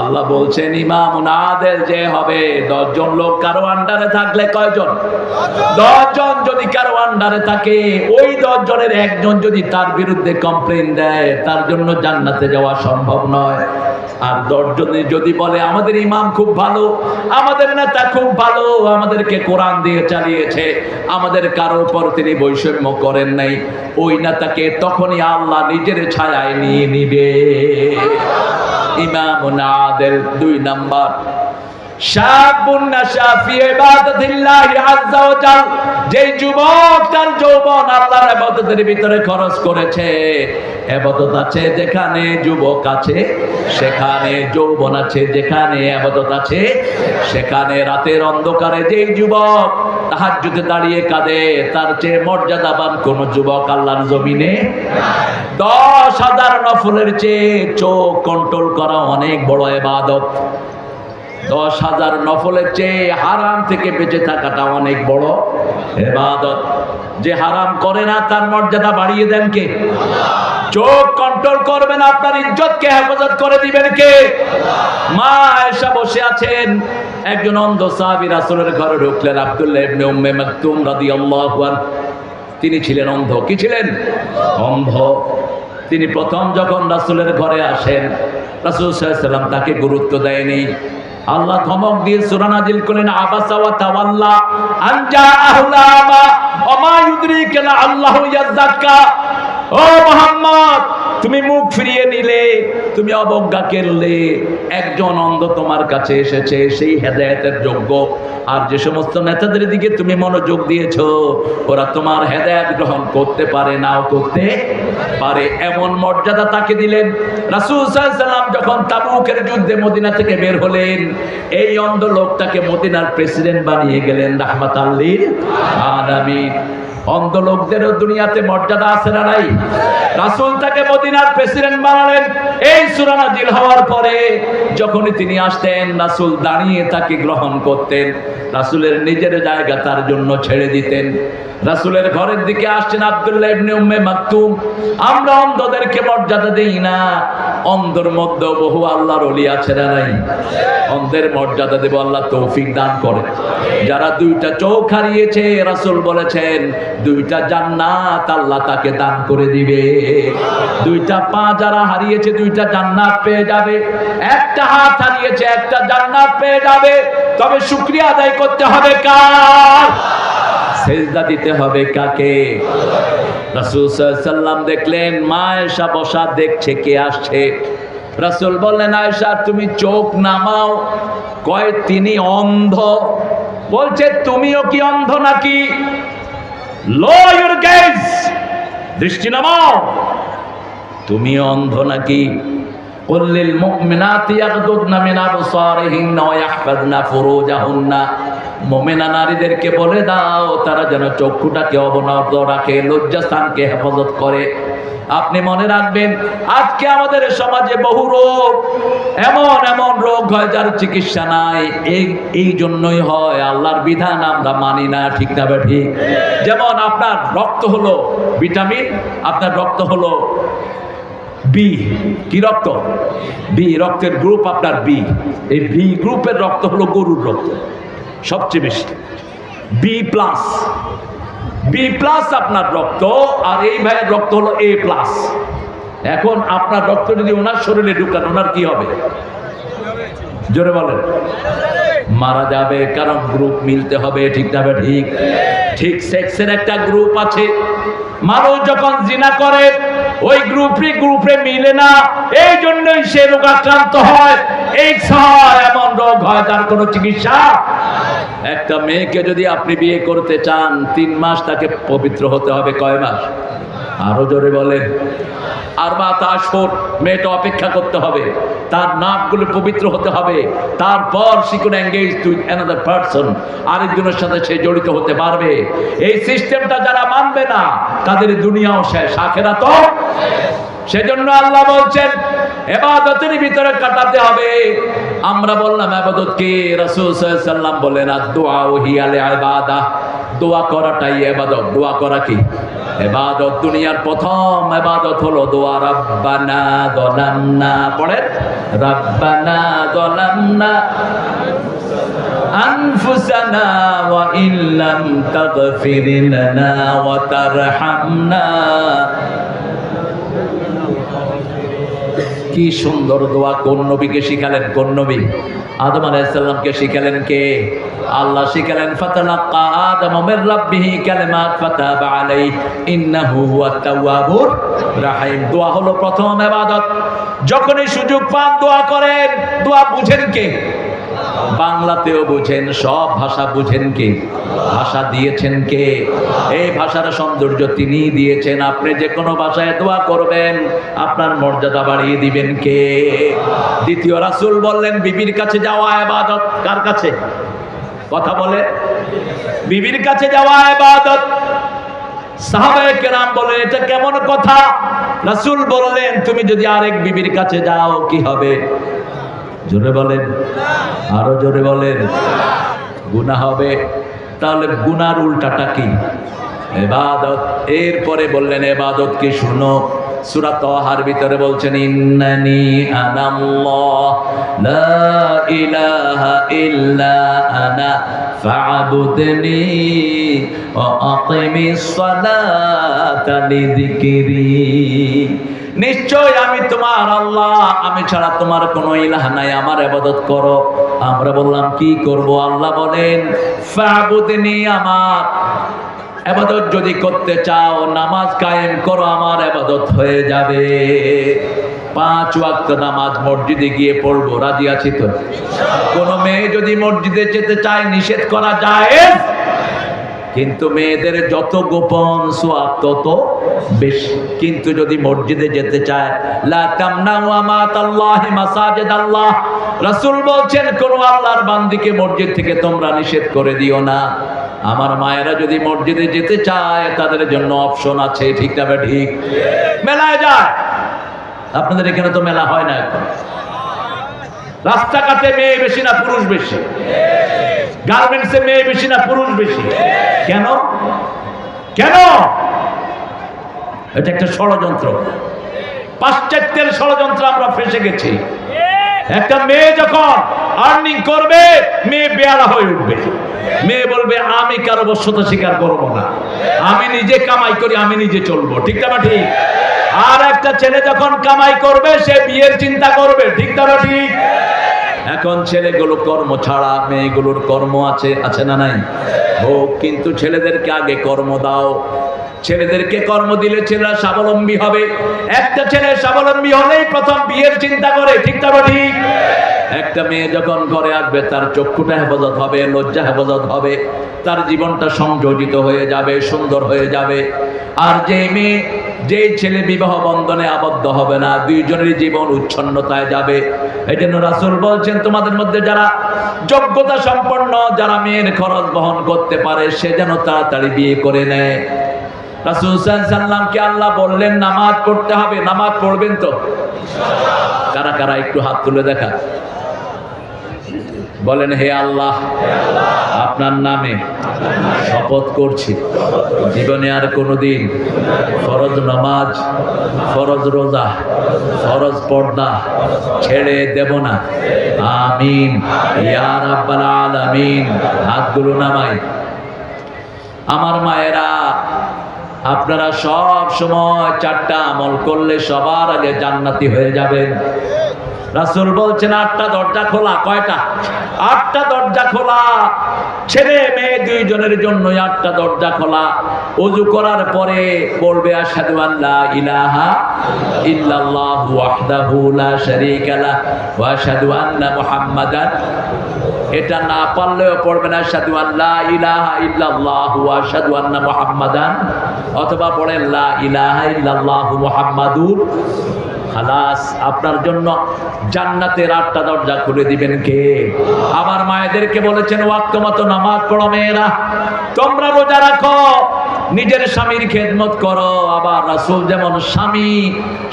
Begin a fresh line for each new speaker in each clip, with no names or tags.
আল্লাহ বলছেন, ইমাম আদেল যে হবে, দশজন লোক কারও আন্ডারে থাকলে কয়জন? দশজন যদি কারও আন্ডারে থাকে, ওই দশজনের একজন যদি তার বিরুদ্ধে কমপ্লেন দেয়, তার জন্য জান্নাতে যাওয়া সম্ভব নয়। আর দশজনে যদি বলে, আমাদের ইমাম খুব ভালো, আমাদের নেতা খুব ভালো, আমাদেরকে কোরআন দিয়ে চালিয়েছে, আমাদের কারও পর তিনি বৈষম্য করেন নাই। ওই নেতাকে তখনই আল্লাহ নিজের ছায়ায় নিয়ে নিবে। ইমাম দুই নাম্বার। যেখানে যুবক আছে, সেখানে যৌবন আছে যেখানে আছে, সেখানে রাতের অন্ধকারে যেই যুবক তাহার তাহাজ্জুদে দাঁড়িয়ে কাঁদে, তার চেয়ে মর্যাদাবান কোন যুবক আল্লাহর জমিনে দশ হাজার নফলের চেয়ে চোখ কন্ট্রোল করা অনেক বড় ইবাদত। দশ হাজার নফলের চেয়ে হারাম থেকে বেঁচে থাকাটা অনেক বড় এবাদত। যে হারাম করে না, তার মর্যাদা বাড়িয়ে দেন কে? চোখ কন্ট্রোল করবেন, আপনার ইজ্জতকে হেফাজত করে দিবেন কে? মা এসা বসে আছেন। একজন অন্ধ সাহাবী রাসূলের ঘরে ঢুকলেন, আব্দুল্লাহ ইবনে উম্মে মাকতুম রাদিয়াল্লাহু আনহু। তিনি ছিলেন অন্ধ। কি ছিলেন? অন্ধ। তিনি প্রথম যখন রাসুলের ঘরে আসেন, রাসূল সাল্লাম তাকে গুরুত্ব দেয়নি। আল্লাহ ধমক দিয়ে সূরা নাজিল করলেন, আবাসা ওয়া ও মোহাম্মদ তুমি মুখ ফিরিয়ে নিলে, তুমি অবজ্ঞা করলে। একজন অন্ধ তোমার কাছে এসেছে, সেই হেদায়েতের যোগ্য। আর যে সমস্ত নেতাদের দিকে তুমি মনোযোগ দিয়েছ, ওরা তোমার হেদায়েত গ্রহণ করতে পারে, নাও করতে পারে। এমন মর্যাদা তাকে দিলেন। রাসূল সাল্লাম যখন তাবুকের যুদ্ধে মদিনা থেকে বের হলেন, এই অন্ধ লোকটাকে মদিনার প্রেসিডেন্ট বানিয়ে গেলেন, রাহমাতাল লিল আলামিন। অন্ধ লোকদেরও দুনিয়াতে মর্যাদা আছে না নাই? রাসূল তাকে মদিনার প্রেসিডেন্ট বানালেন। এই সূরা নাজিল হওয়ার পরে যখনই তিনি আসতেন, রাসুল দাঁড়িয়ে তাকে গ্রহণ করতেন। রাসুলের নিজের জায়গা তার জন্য ছেড়ে দিতেন। রাসূলের ঘরের দিকে আসছেন আব্দুল্লাহ ইবনে উম্মে মাকতুম। আমরা অন্ধদেরকে মর্যাদা দেই না। অন্ধর মধ্যে বহু আল্লাহর ওলি আছে না নাই? অন্ধের মর্যাদা দেব আল্লাহ তৌফিক দান করে। যারা দুইটা চোখ হারিয়েছে, রাসূল বলেছেন দুইটা জান্নাত আল্লাহ তাকে দান করে দিবে। দুইটা পা যারা হারিয়েছে, দুইটা জান্নাত পেয়ে যাবে। একটা হাত হারিয়েছে, একটা জান্নাত পেয়ে যাবে। তবে শুকরিয়া আদায় করতে হবে কার? সেজদা দিতে হবে কাকে? রাসূল সাল্লাম দেখলেন, মা এসা বসা দেখছে কে আসছে। রাসূল বললেন, আয়েশা, তুমি চোখ নামাও, কয় তিনি অন্ধ? বলছে, তুমিও কি অন্ধ নাকি? লয়ুর গ্যাস দৃষ্টি নামাও। তুমি অন্ধ নাকি? কল্লিল মুমিনাতি ইয়াগদুদনা মিন আবসারিহিন্না ওয়া ইয়াহফাযনা ফুরুজাহুন্না। মুমিনা নারীদেরকে বলে দাও, তারা যেন চক্ষুটাকে অবনত রাখে, লজ্জাস্থানকে হেফাজত করে। আপনি মনে রাখবেন, আজকে আমাদের সমাজে বহু রোগ, এমন এমন রোগ হয় যার চিকিৎসা নাই। এই জন্যই হয়, আল্লাহর বিধান আমরা মানি না, ঠিক না ঠিক? যেমন আপনার রক্ত হলো ভিটামিন, আপনার রক্ত হলো বি কি রক্ত? বি রক্তের গ্রুপ আপনার বি এই বি গ্রুপের রক্ত হলো গরুর রক্ত, সবচেয়ে বেশি। বি প্লাস বি প্লাস আপনার রক্ত, আর এই ভাইয়ের রক্ত হলো এ প্লাস এখন আপনার রক্ত যদি ওনার শরীরে ঢুকান, ওনার কি হবে? জোরে বলেন। মারা যাবে, কারণ গ্রুপ মিলতে হবে, ঠিক না ঠিক। ঠিক সেক্সের একটা গ্রুপ আছে। মানুষ যখন জিনা করে, ওই গ্রুপই গ্রুপে মিলে না। এই জন্যই সে রোগাক্রান্ত হয়। এই এমন রোগ হয় তার কোনো চিকিৎসা একটা মেয়েকে যদি আপনি বিয়ে করতে চান, তিন মাস তাকে পবিত্র হতে হবে, কয় মাস? আরও জোরে বলেন। আর বা তার সোর মেয়েটা অপেক্ষা করতে হবে। তার নাকগুলো পবিত্র হতে হবে। তারপর সে কোন এঙ্গেজ টু অ্যানাদার পারসন আরেকজনের সাথে সে জড়িত হতে পারবে। এই সিস্টেমটা যারা মানবে না, তাদের দুনিয়াও শেষ। আখেরা তো? সেজন্য আল্লাহ বলছেন, এবাদতের ভিতরে কাটাতে হবে। আমরা বললাম এবাদত কি রাসূল সাল্লাল্লাহু আলাইহি সাল্লাম বলেন দোয়া ও হিয়ালে ইবাদা দোয়া করাটাই এবাদত দোয়া করা কি এবাদত দুনিয়ার প্রথম এবাদত হলো দোয়া রাব্বানা যালামনা পড়েন রাব্বানা যালামনা أنفسنا وإن لم تغفر لنا وترحمنا কি সুন্দর দোয়া কোন নবীকে শিখালেন? কোন নবী? আদম আলাইসাল্লামকে শিখালেন কে? আল্লাহ শিখালেন, ফাতালাক্কা আদম মির রাব্বিহি কালিমাত ফাতাবা আলাইহি, ইন্নাহু হুয়াত তাওয়াবুর রাহিম। দোয়া হলো প্রথম ইবাদত। যখনই সুযোগ পান দোয়া করেন। দোয়া বুঝেন কে? বাংলাতেও বুঝেন, সব ভাষা বুঝেন কে? ভাষা দিয়েছেন কে? এই ভাষার সৌন্দর্য তিনি দিয়েছেন। আপনি যে কোনো ভাষায় দোয়া করবেন, আপনার মর্যাদা বাড়িয়ে দিবেন কে? দ্বিতীয় রাসূল বললেন, বিবির কাছে যাওয়া ইবাদত কার কাছে? কথা বলে। বিবির কাছে যাওয়া ইবাদত। সাহাবায়ে বলেন এটা কেমন কথা? রাসুল বললেন, তুমি যদি আরেক বিবির কাছে যাও, কি হবে? জোরে বলেন, আরও জোরে বলেন গুনা হবে। তাহলে গুনার উল্টাটা কি? এবাদত। এরপরে বললেন এবাদত কি শুনো। সূরা তাহার ভিতরে বলছেন, ইন্নানি আনাল্লাহ, লা ইলাহা ইল্লা আনা, ফা'বুদনি ওয়া আকিমিস সালাতা লিযিকরি. নিশ্চয় আমি তোমার আল্লাহ, আমি ছাড়া তোমার কোনো ইলাহ নাই, আমার আবাদত করো। আমরা বললাম, কি করব? আল্লাহ বলেন, ফাবুদনি আমার আবাদত যদি করতে চাও, নামাজ কায়েম করো, আমার এবাদত হয়ে যাবে। পাঁচ ওয়াক্ত নামাজ মসজিদে গিয়ে পড়ব, রাজি আছি তো? কোনো মেয়ে যদি মসজিদে যেতে চায়, নিষেধ করা যায় কিন্তু মেয়েদের যত গোপন সোয়াব, তত বেশি। কিন্তু যদি মসজিদে যেতে চায় বলছেন, কোন আল্লাহর বান্দিকে মসজিদ থেকে তোমরা নিষেধ করে দিও না। আমার মায়েরা যদি মসজিদে যেতে চায়, তাদের জন্য অপশন আছে, ঠিক না ঠিক? মেলায় যায়। আপনাদের এখানে তো মেলা হয় না এখন। রাস্তাঘাটে মেয়ে বেশি না, পুরুষ বেশি? গার্মেন্টসে মেয়ে বেশি না, পুরুষ বেশি? কেন? কেন? এটা একটা ষড়যন্ত্র। পাশ্চাত্যের ষড়যন্ত্র আমরা ফেসে গেছি। একটা মেয়ে যখন আর্নিং করবে, মেয়ে বেয়ারা হয়ে উঠবে। মেয়ে বলবে, আমি কারও বশ্যতা স্বীকার করব না। আমি নিজে কামাই করি, আমি নিজে চলবো। ঠিক না ঠিক আর একটা ছেলে যখন কামাই করবে, সে বিয়ের চিন্তা করবে। ঠিক না ঠিক এখন ছেলেগুলো কর্ম ছাড়া মেয়েগুলোর কর্ম আছে আছে না নাই? হোক কিন্তু ছেলেদেরকে আগে কর্ম দাও। ছেলেদেরকে কর্ম দিলে ছেলেরা স্বাবলম্বী হবে। একটা ছেলে স্বাবলম্বী হলেই প্রথম বিয়ের চিন্তা করে, ঠিক তো ঠিক একটা মেয়ে যখন ঘরে আসবে, তার চক্ষুটা হেফাজত হবে, লজ্জা হেফাজত হবে, তার জীবনটা সংযোজিত হয়ে যাবে, সুন্দর হয়ে যাবে। আর যে মেয়ে যে ছেলে বিবাহ বন্ধনে আবদ্ধ হবে না, দুইজনের জীবন উচ্ছন্নতায় যাবে। এই জন্য রাসুল বলছেন, তোমাদের মধ্যে যারা যোগ্যতা সম্পন্ন, যারা মেয়ের খরচ বহন করতে পারে, সে যেন তাড়াতাড়ি বিয়ে করে নেয়। আল্লাহ বললেন, নামাজ পড়তে হবে, নামাজ পড়বেন তো? কারা কারা একটু হাত তুলে দেখা বলেন, হে আল্লাহ, আপনার নামে শপথ করছি। জীবনে আর কোনো দিন ফরজ নামাজ, ফরজ রোজা, ফরজ পর্দা ছেড়ে দেব না। আমিন। ইয়া রাব্বাল আলামিন। হাতগুলো নামাই। আমার মায়েরা, আপনারা সব সময় চারটা আমল করলে সবার আগে জান্নাতি হয়ে যাবেন। রাসূল বলছেন, আটটা দরজা খোলা, কয়টা? আটটা দরজা খোলা। ছেলে, মেয়ে দুইজনের জন্য আটটা দরজা খোলা। ওযু করার পরে বলবে, আশহাদু আল্লা ইলাহা ইল্লাল্লাহু ওয়াহদাহু লা শারীকা লাহ ওয়া আশহাদু আন্না মুহাম্মাদান। এটা না পারলেও পড়বেন আশহাদু আল্লা ইলাহা ইল্লাল্লাহু ওয়া আশহাদু আন্না মুহাম্মাদান। অথবা পড়েন লা ইলাহা ইল্লাল্লাহু মুহাম্মাদুর খালাস, আপনার জন্য জান্নাতের আটটা দরজা খুলে দিবেন কে? আমার মায়েদেরকে বলেছেন, ওয়াক্ত মতো নামাজ পড়ো মেয়েরা। তোমরা রোজা রাখো, নিজের স্বামীর খেদমত করো। আবার রাসূল যেমন স্বামী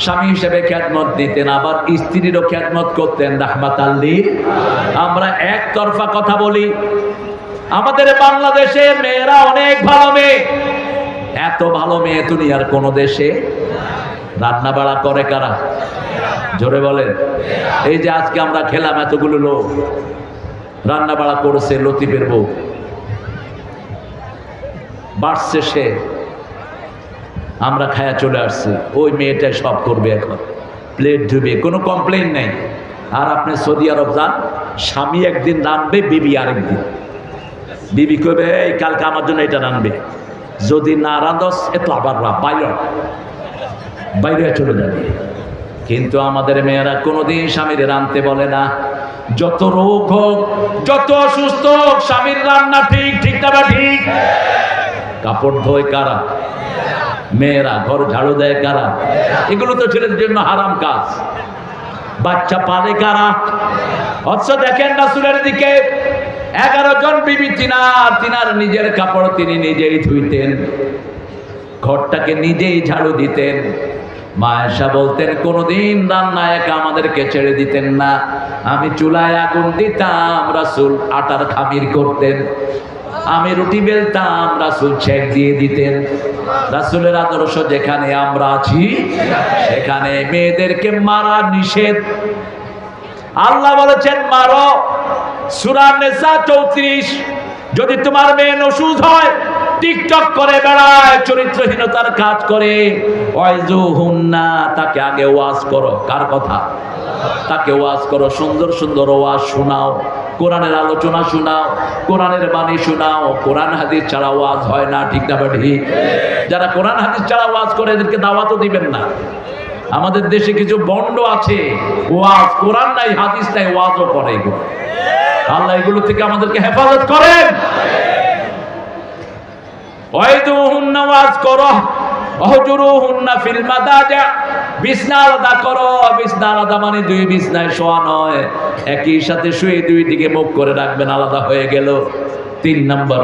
স্বামী হিসেবে খেদমত দিতেন, আবার স্ত্রীরও খেদমত করতেন রাহমাত আল্লির আমরা একতরফা কথা বলি, আমাদের বাংলাদেশে মেয়েরা অনেক ভালো মেয়ে। এত ভালো মেয়ে দুনিয়ার কোন দেশে রান্না বাড়া করে কারা? জোরে বলেন। এই যে আজকে আমরা খেলাম এতগুলো লোক, রান্না বাড়া করেছে লতিফের বউ। বাড়ছে সে। আমরা খায়া চলে আসছি। ওই মেয়েটাই সব করবে এখন। প্লেট ধুবে, কোনো কমপ্লেন নেই। আর আপনি সৌদি আরব যান, স্বামী একদিন রানবে, বিবি আরেকদিন। বিবি কবে এই, কালকে আমার জন্য এটা রানবে। যদি না রাঁধস এত আবার বাইরে বাইরে চলে যাবে। কিন্তু আমাদের মেয়েরা কোনোদিন স্বামীর রানতে বলে না। যত রোগ হোক, যত অসুস্থ হোক, স্বামীর রান্না ঠিক ঠিক না ঠিক? কাপড় ধোয় কারা? মেয়েরা ঘর ঝাড়ু দেয় কারা? এগুলো তো ছেলেদের জন্য হারাম কাজ। বাচ্চা পালে কারা? অথচ দেখেন না রাসুলের দিকে, এগারো জন বিবি তিনার তিনার নিজের কাপড় তিনি নিজেই ধুইতেন। ঘরটাকে নিজেই ঝাড়ু দিতেন। মায়েশা বলতেন, কোনোদিন রান্না একা আমাদেরকে ছেড়ে দিতেন না। আমি চুলায় আগুন দিতাম, রাসুল আটার খামির করতেন। আমি রুটি বেলতাম, রাসুল ছেক দিয়ে দিতেন। রাসুলের আদর্শ যেখানে আমরা আছি, সেখানে মেয়েদেরকে মারা নিষেধ। আল্লাহ বলেছেন, মারো। সুরা নেসা চৌত্রিশ, যদি তোমার মেয়ে অসুস্থ হয় টিকটক করে বেড়ায়, চরিত্রহীনতার কাজ করে। তাকে আগে ওয়াজ করো। কার কথা? তাকে ওয়াজ করো। সুন্দর সুন্দর ওয়াজ শোনাও। কোরআনের আলোচনা শোনাও। কোরআনের বাণী শোনাও। কোরআন হাদিস ছাড়া ওয়াজ হয় না, ঠিক না ঠিক যারা কোরআন হাদিস ছাড়া ওয়াজ করে, এদেরকে দাওয়াতও দিবেন না। আমাদের দেশে কিছু বন্ড আছে, ওয়াজ কোরআন নাই, হাদিস নাই, ওয়াজও করে এগুলো। আল্লাহ এগুলো থেকে আমাদেরকে হেফাজত করেন। ওয়াইদুহুন্না করো বিছনা আলাদা করো আলাদা মানে দুই বিছনায় নয়। একই সাথে শুয়ে মুখ করে রাখবেন, আলাদা হয়ে গেল। তিন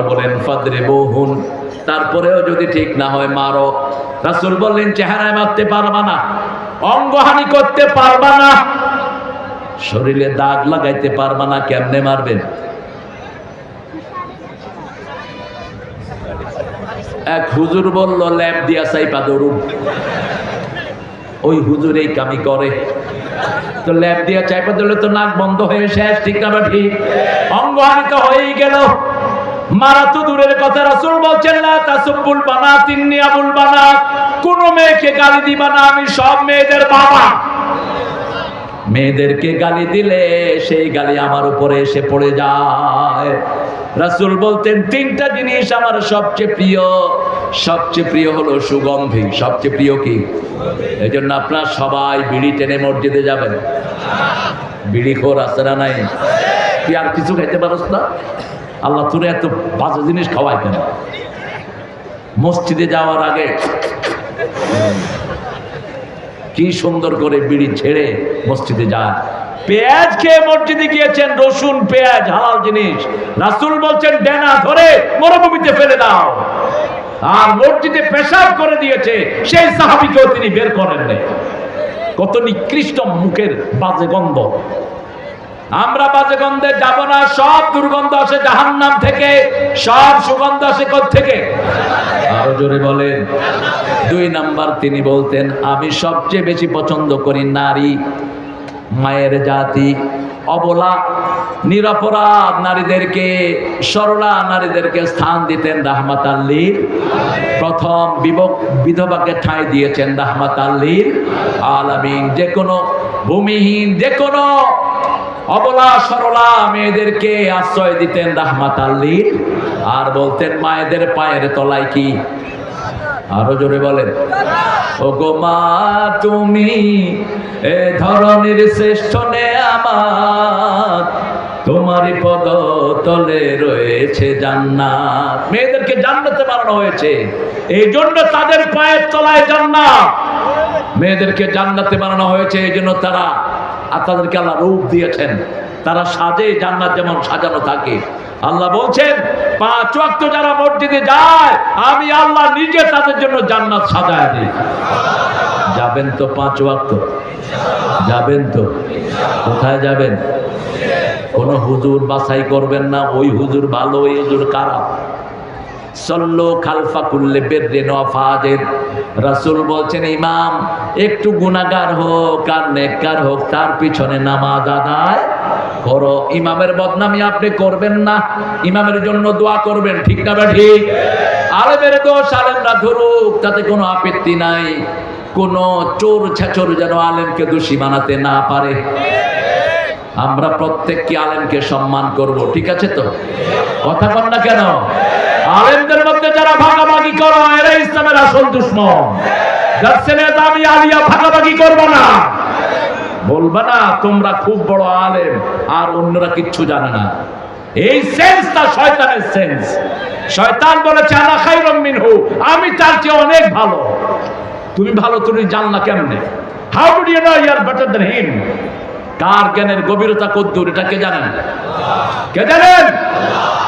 বলেন বহুন তারপরেও যদি ঠিক না হয়, মারো। রাসুল বললেন, চেহারায় মারতে পারবা না, অঙ্গহানি করতে পারবা না। শরীরে দাগ লাগাইতে পারবা না, কেমনে মারবেন? এক হুজুর বলল ল্যাব দিয়া চাইপা ধরুন ওই হুজুর এই কামি করে। তো ল্যাব দিয়া চাইপা ধরলে তো নাক বন্ধ হয়ে শেষ, ঠিক না বা ঠিক? অঙ্গহানি তো হয়েই গেল। মারা তো দূরের কথা, রাসূল বলছেন না তাসুবুল বানাত, ইন্নি আবুল বানাত। কোন মেয়েকে গালি দিবা না, আমি সব মেয়েদের বাবা। মেয়েদেরকে গালি দিলে সেই গালি আমার উপরে এসে পড়ে যায়। রাসূল বলতেন, তিনটা জিনিস আমার সবচেয়ে প্রিয়। সবচেয়ে প্রিয় হলো সুগন্ধি। সবচেয়ে প্রিয় কি? এই জন্য আপনার সবাই বিড়ি টেনে মসজিদে যাবেন। বিড়ি খোর আছে না নাই? তুই আর কিছু খাইতে পারস না? আল্লাহ তোরে এত বাজে জিনিস খাওয়াই কেন মসজিদে যাওয়ার আগে কি সুন্দর করে বিড়ি ছেড়ে মসজিদে যায়। পেঁয়াজ খেয়ে মসজিদে গিয়েছেন, রসুন, পেঁয়াজ, হালাল জিনিস। রাসূল বলছেন, ডেনা ধরে মরুভূমিতে ফেলে দাও। আর মসজিদে পেশাব করে দিয়েছে, সেই সাহাবিকেও তিনি বের করেন নাই। কত নিকৃষ্ট মুখের বাজে গন্ধ। আমরা বাজে গন্ধে যাব না, সব দুর্গন্ধ আসে জাহান্নাম থেকে, সব সুগন্ধ আসে থেকে আরও জোরে বলেন। দুই নাম্বার তিনি বলতেন, আমি সবচেয়ে বেশি পছন্দ করি নারী মায়ের জাতি অবলা, নিরপরাধ নারীদেরকে, সরলা নারীদেরকে স্থান দিতেন রাহমাত আল্লীর প্রথম বিভক বিধবাকে ঠাঁই দিয়েছেন রাহমাত আল্লীর আলামিন যে কোনো ভূমিহীন যে কোনো অবলা, সরলা মেয়েদেরকে আশ্রয় দিতেন রাহমাত আল্লীর আর বলতেন, মায়েদের পায়ের তলায় কি আরও জোরে বলেন। ও গো মা, তুমি এ ধরনের শ্রেষ্ঠ নে আমার তোমারই পদ তলে রয়েছে জান্নাত। মেয়েদেরকে জান্নাতে বানানো হয়েছে। এই জন্য তাদের পায়ের তলায় জান্নাত। মেয়েদেরকে জান্নাতে বানানো হয়েছে এই জন্য তারা আর তাদেরকে আল্লাহ রূপ দিয়েছেন। তারা সাজে জান্নাত যেমন সাজানো থাকে। আল্লাহ বলছেন, পাঁচ ওয়াক্ত যারা মসজিদে যায়, আমি আল্লাহ নিজে তাদের জন্য জান্নাত সাজায় দিই। যাবেন তো পাঁচ ওয়াক্ত? যাবেন তো? কোথায় যাবেন? কোন হুজুর বাছাই করবেন না, ওই হুজুর ভালো ওই হুজুর খারাপ। সল্লো খালফা কুল্লে রাসূল বলছেন, ইমাম, একটু গুনাহগার হোক আর নেককার হোক, তার পিছনে নামাজ আদায় করো ইমামের বদনামি আপনি করবেন না। ইমামের জন্য দোয়া করবেন, ঠিক না ঠিক আলেমের দোষ, আলেমরা ধরুক, তাতে কোনো আপত্তি নাই। কোন চোর ছেচর যেন আলেমকে দোষী বানাতে না পারে। আমরা প্রত্যেককে আলেমকে সম্মান করব, ঠিক আছে তো? কথা কন না কেন? আলেমদের মধ্যে যারা ভাগাভাগি করো এরা ইসলামের আসল দুশ্মন। যার ছেলে দামি আলিয়া ভাগাভাগি করব না। বলবা না, তোমরা খুব বড় আলেম, আর অন্যরা কিচ্ছু জানে না। এই সেন্স সেন্সটা শয়তানের সেন্স শয়তান বলেছে আনা খাইরুম মিনহু আমি তার চেয়ে অনেক ভালো। তুমি ভালো, তুমি জানলা কেমনে? How do you know you are better than him কার জ্ঞানের গভীরতা কদ্দুর এটা কে জানেন? কে জানেন?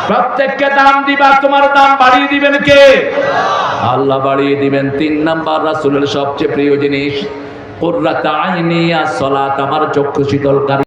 প্রত্যেককে দাম দিবা, তোমার দাম বাড়িয়ে দিবেন কে? আল্লাহ বাড়িয়ে দিবেন। তিন নাম্বার রাসূলের সবচেয়ে প্রিয় জিনিস আমার চক্ষু শীতলকারী।